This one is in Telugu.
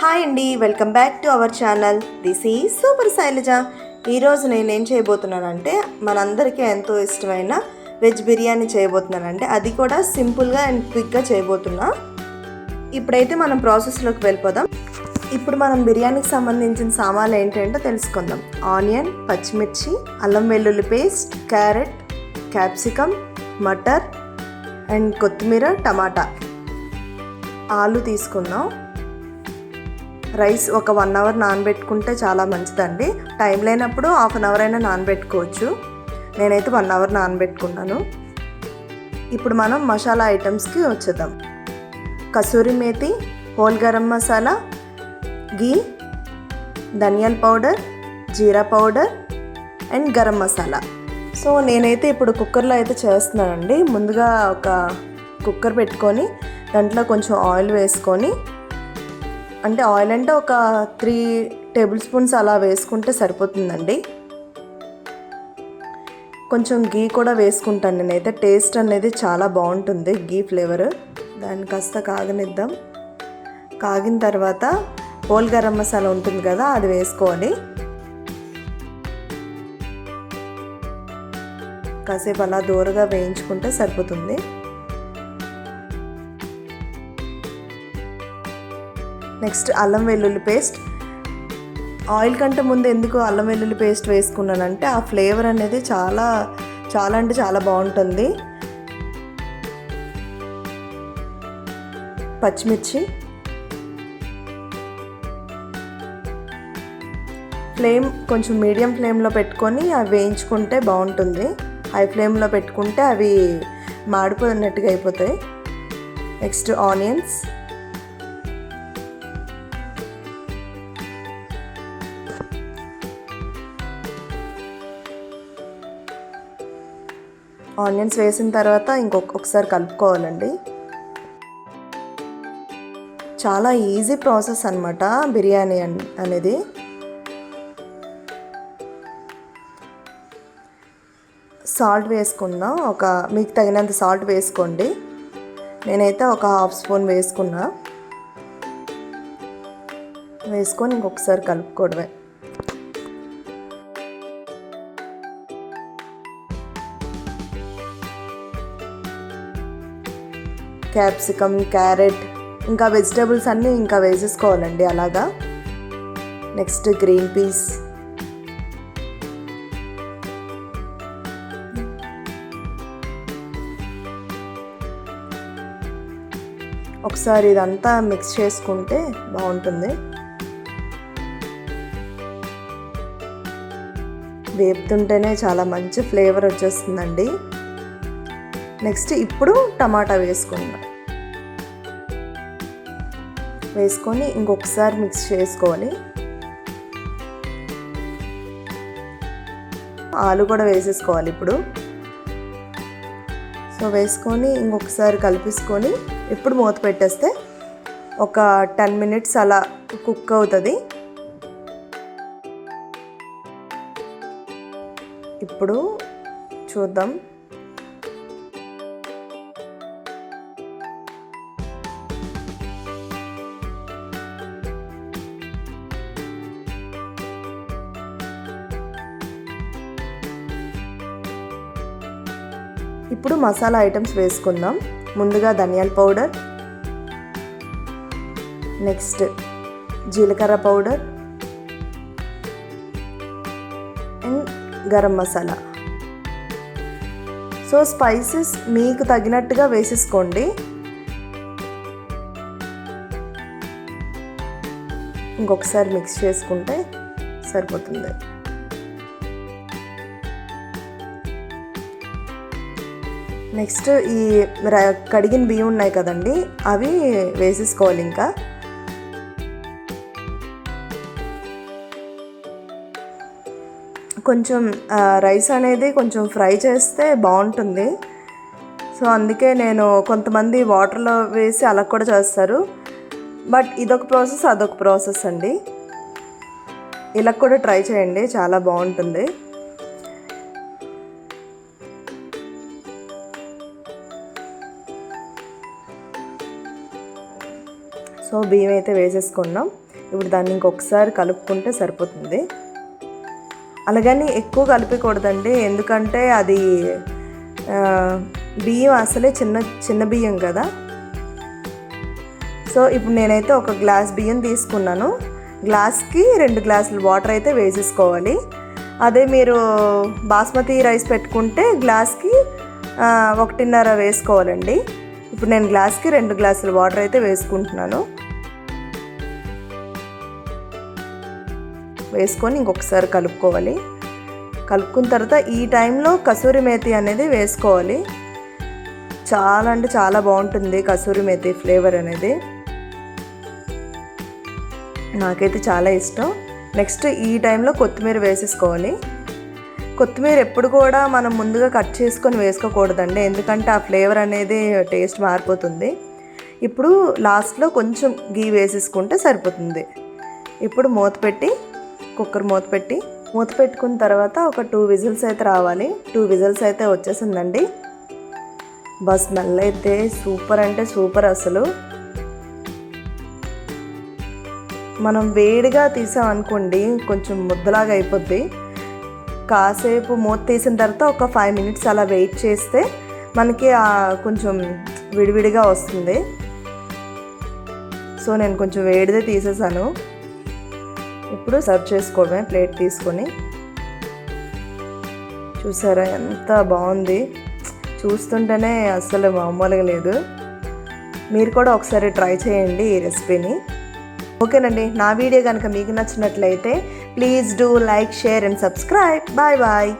హాయ్ అండి welcome back to our channel. This ఈ సూపర్ శైలజ ఈరోజు నేను ఏం చేయబోతున్నానంటే మనందరికీ ఎంతో ఇష్టమైన వెజ్ బిర్యానీ చేయబోతున్నానంటే అది కూడా సింపుల్గా అండ్ క్విక్గా చేయబోతున్నా. ఇప్పుడైతే మనం ప్రాసెస్లోకి వెళ్ళిపోదాం. ఇప్పుడు మనం బిర్యానీకి సంబంధించిన సామాన్లు ఏంటంటే తెలుసుకుందాం. ఆనియన్ పచ్చిమిర్చి అల్లం వెల్లుల్లి పేస్ట్ క్యారెట్ క్యాప్సికమ్ మటర్ అండ్ కొత్తిమీర టమాటా. ఆలు తీసుకుందాం. రైస్ ఒక వన్ అవర్ నానబెట్టుకుంటే చాలా మంచిదండి. టైం లేనప్పుడు హాఫ్ అన్ అవర్ అయినా నానబెట్టుకోవచ్చు. నేనైతే వన్ అవర్ నానబెట్టుకున్నాను. ఇప్పుడు మనం మసాలా ఐటమ్స్కి వచ్చేద్దాం. కసూరి మేతి హోల్ గరం మసాలా గీ ధనియాల powder jeera powder and garam masala. So నేనైతే ఇప్పుడు కుక్కర్లో అయితే చేస్తున్నానండి. ముందుగా ఒక కుక్కర్ పెట్టుకొని దాంట్లో కొంచెం ఆయిల్ వేసుకొని అంటే ఆయిల్ అంటే ఒక త్రీ టేబుల్ స్పూన్స్ అలా వేసుకుంటే సరిపోతుందండి. కొంచెం గీ కూడా వేసుకుంటాను నేనైతే. టేస్ట్ అనేది చాలా బాగుంటుంది గీ ఫ్లేవర్. దాన్ని కాస్త కాగనిద్దాం. కాగిన తర్వాత హోల్ గరం మసాలా ఉంటుంది కదా అది వేసుకోవాలి. కాసేపు అలా దూరగా వేయించుకుంటే సరిపోతుంది. నెక్స్ట్ అల్లం వెల్లుల్లి పేస్ట్. ఆయిల్ కంటే ముందు ఎందుకు అల్లం వెల్లుల్లి పేస్ట్ వేసుకున్నానంటే ఆ ఫ్లేవర్ అనేది చాలా చాలా అంటే చాలా బాగుంటుంది. పచ్చిమిర్చి. ఫ్లేమ్ కొంచెం మీడియం ఫ్లేమ్లో పెట్టుకొని అవి వేయించుకుంటే బాగుంటుంది. హై ఫ్లేమ్లో పెట్టుకుంటే అవి మాడిపోయినట్టుగా అయిపోతాయి. Next onions. ఆనియన్స్ వేసిన తర్వాత ఇంకొక ఒకసారి కలుపుకోవాలండి. చాలా ఈజీ ప్రాసెస్ అనమాట బిర్యానీ అన్- అనేది. సాల్ట్ వేసుకుందాం ఒక మీకు తగినంత సాల్ట్ వేసుకోండి. నేనైతే ఒక హాఫ్ స్పూన్ వేసుకున్నా. వేసుకొని ఇంకొకసారి కలుపుకోవడమే. క్యాప్సికమ్ క్యారెట్ ఇంకా వెజిటేబుల్స్ అన్నీ ఇంకా వేసేసుకోవాలండి అలాగా. Next green peas. ఒకసారి ఇదంతా మిక్స్ చేసుకుంటే బాగుంటుంది. వేపుతుంటేనే చాలా మంచి ఫ్లేవర్ వచ్చేస్తుందండి. నెక్స్ట్ ఇప్పుడు టమాటా వేసుకుందాం. వేసుకొని ఇంకొకసారి మిక్స్ చేసుకోవాలి ఆలు కూడా వేసేసుకోవాలి ఇప్పుడు. సో వేసుకొని ఇంకొకసారి కలిపేసుకొని ఇప్పుడు మూత పెట్టేస్తే ఒక టెన్ మినిట్స్ అలా కుక్ అవుతుంది. ఇప్పుడు చూద్దాం. ఇప్పుడు మసాలా ఐటమ్స్ వేసుకుందాం. ముందుగా ధనియాల పౌడర్. నెక్స్ట్ జీలకర్ర powder. And garam masala. So spices మీకు తగినట్టుగా వేసేసుకోండి. ఇంకొకసారి మిక్స్ చేసుకుంటే సరిపోతుంది. నెక్స్ట్ ఈ కడిగిన బియ్యం ఉన్నాయి కదండి అవి వేసేసుకోవాలి ఇంకా. కొంచెం రైస్ అనేది కొంచెం ఫ్రై చేస్తే బాగుంటుంది. సో అందుకే నేను కొంతమంది వాటర్లో వేసి అలా కూడా చేస్తారు. బట్ ఇదొక ప్రాసెస్ అదొక ప్రాసెస్ అండి. ఇలా కూడా ట్రై చేయండి చాలా బాగుంటుంది. సో బియ్యం అయితే వేసేసుకున్నాం. ఇప్పుడు దాన్ని ఇంకొకసారి కలుపుకుంటే సరిపోతుంది. అలాగని ఎక్కువ కలిపకూడదండి. ఎందుకంటే అది బియ్యం అసలే చిన్న చిన్న బియ్యం కదా. సో ఇప్పుడు నేనైతే ఒక గ్లాస్ బియ్యం తీసుకున్నాను. గ్లాస్కి రెండు గ్లాసులు వాటర్ అయితే వేసేసుకోవాలి. అదే మీరు బాస్మతి రైస్ పెట్టుకుంటే గ్లాస్కి ఒకటిన్నర వేసుకోవాలండి. ఇప్పుడు నేను గ్లాస్కి రెండు గ్లాసులు వాటర్ అయితే వేసుకుంటున్నాను. వేసుకొని ఇంకొకసారి కలుపుకోవాలి. కలుపుకున్న తర్వాత ఈ టైంలో కసూరి మేతి అనేది వేసుకోవాలి. చాలా అంటే చాలా బాగుంటుంది కసూరి మేతి ఫ్లేవర్ అనేది. నాకైతే చాలా ఇష్టం. నెక్స్ట్ ఈ టైంలో కొత్తిమీర వేసేసుకోవాలి. కొత్తిమీర ఎప్పుడు కూడా మనం ముందుగా కట్ చేసుకొని వేసుకోకూడదండి. ఎందుకంటే ఆ ఫ్లేవర్ అనేది టేస్ట్ మారిపోతుంది. ఇప్పుడు లాస్ట్లో కొంచెం గీ వేసేసుకుంటే సరిపోతుంది. ఇప్పుడు మూత పెట్టి కుక్కర్ మూత పెట్టి మూత పెట్టుకున్న తర్వాత ఒక టూ విజిల్స్ అయితే రావాలి. టూ విజిల్స్ అయితే వచ్చేసిందండి. బస్ స్మెల్ అయితే సూపర్ అంటే సూపర్ అసలు. మనం వేడిగా తీసామనుకోండి కొంచెం ముద్దలాగా అయిపోద్ది. కాసేపు మూత తీసిన తర్వాత ఒక ఫైవ్ మినిట్స్ అలా వెయిట్ చేస్తే మనకి కొంచెం విడివిడిగా వస్తుంది. సో నేను కొంచెం వేడిదే తీసేసాను. ఇప్పుడు సర్వ్ చేసుకోవడమే ప్లేట్ తీసుకొని. చూసారా ఎంత బాగుంది. చూస్తుంటేనే అస్సలు మామూలుగా లేదు. మీరు కూడా ఒకసారి ట్రై చేయండి ఈ రెసిపీని. ఓకేనండి నా వీడియో కనుక మీకు నచ్చినట్లయితే please do like share and subscribe. Bye bye.